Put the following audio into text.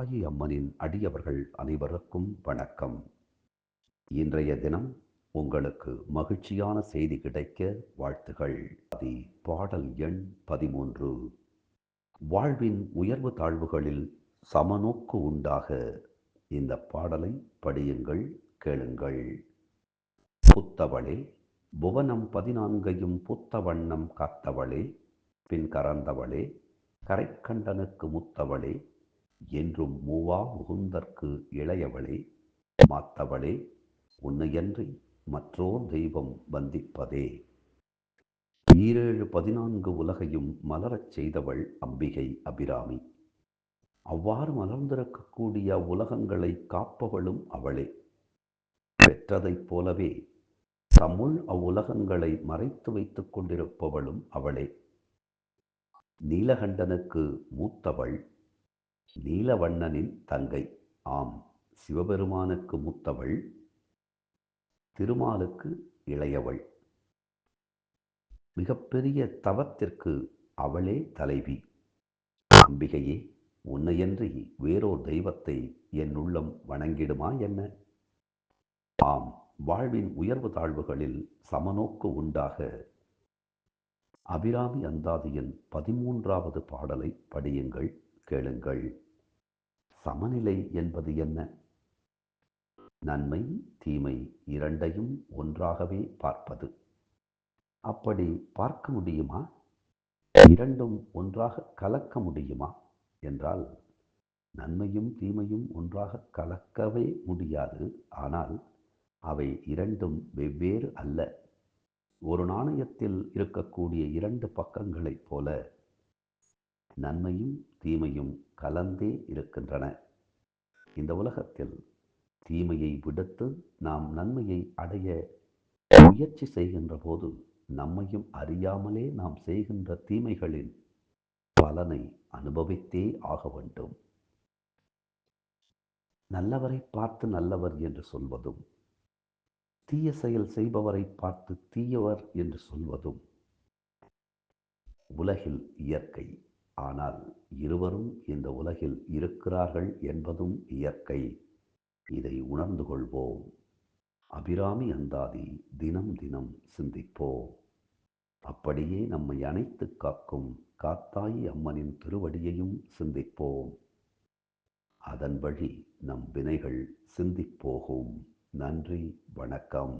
தாயி அம்மனின் அடியவர்கள் அனைவருக்கும் வணக்கம். இன்றைய தினம் உங்களுக்கு மகிழ்ச்சியான செய்தி கிடைக்க வாழ்த்துகள். அதி பாடல் எண் பதிமூன்று. வாழ்வின் உயர்வு தாழ்வுகளில் சமநோக்கு உண்டாக. இந்த பாடலை படியுங்கள் கேளுங்கள். புத்தவளே புவனம் பதினான்கையும் புத்த வண்ணம் காத்தவளே பின் கறந்தவளே கரைக்கண்டனுக்கு முத்தவளே என்றும் மூவா முகுந்தற்கு இளையவளே மாத்தவளே உன்னையன்றி மற்றோர் தெய்வம் வந்திப்பதே. ஈரேழு பதினான்கு உலகையும் மலரச் செய்தவள் அம்பிகை அபிராமி. அவ்வாறு மலர்ந்திருக்கக்கூடிய உலகங்களை காப்பவளும் அவளே. பெற்றதைப் போலவே தமிழ் அவ்வுலகங்களை மறைத்து வைத்துக் கொண்டிருப்பவளும் அவளே. நீலகண்டனுக்கு மூத்தவள் நீலவண்ணனின் தங்கை. ஆம் சிவபெருமானுக்கு மூத்தவள் திருமாலுக்கு இளையவள். மிகப்பெரிய தவத்திற்கு அவளே தலைவி. அம்பிகையே உன்னையன்றி வேறோர் தெய்வத்தை என் உள்ளம் வணங்கிடுமா என்ன? ஆம் வாழ்வின் உயர்வு தாழ்வுகளில் சமநோக்கு உண்டாக அபிராமி அந்தாதியின் பதிமூன்றாவது பாடலை படியுங்கள் கேளுங்கள். சமநிலை என்பது என்ன? நன்மை தீமை இரண்டையும் ஒன்றாகவே பார்ப்பது. அப்படி பார்க்க முடியுமா? இரண்டும் ஒன்றாக கலக்க முடியுமா? என்றால் நன்மையும் தீமையும் ஒன்றாக கலக்கவே முடியாது. ஆனால் அவை இரண்டும் வெவ்வேறு அல்ல. ஒரு நாணயத்தில் இருக்கக்கூடிய இரண்டு பக்கங்களைப் போல நன்மையும் தீமையும் கலந்தே இருக்கின்றன. இந்த உலகத்தில் தீமையை விடுத்து நாம் நன்மையை அடைய முயற்சி செய்கின்ற போது நம்மையும் அறியாமலே நாம் செய்கின்ற தீமைகளின் பலனை அனுபவித்தே ஆக வேண்டும். நல்லவரை பார்த்து நல்லவர் என்று சொல்வதும் தீய செயல் செய்பவரை பார்த்து தீயவர் என்று சொல்வதும் உலகில் இயற்கை. ஆனால் இருவரும் இந்த உலகில் இருக்கிறார்கள் என்பதும் இயற்கை. இதை உணர்ந்து கொள்வோம். அபிராமி அந்தாதி தினம் தினம் சிந்திப்போம் அப்படியே நம்மை அணைத்து காக்கும் காத்தாயி அம்மனின் திருவடியையும் சிந்திப்போம். அதன் வழி நம் வினைகள் சிந்திப்போகும். நன்றி வணக்கம்.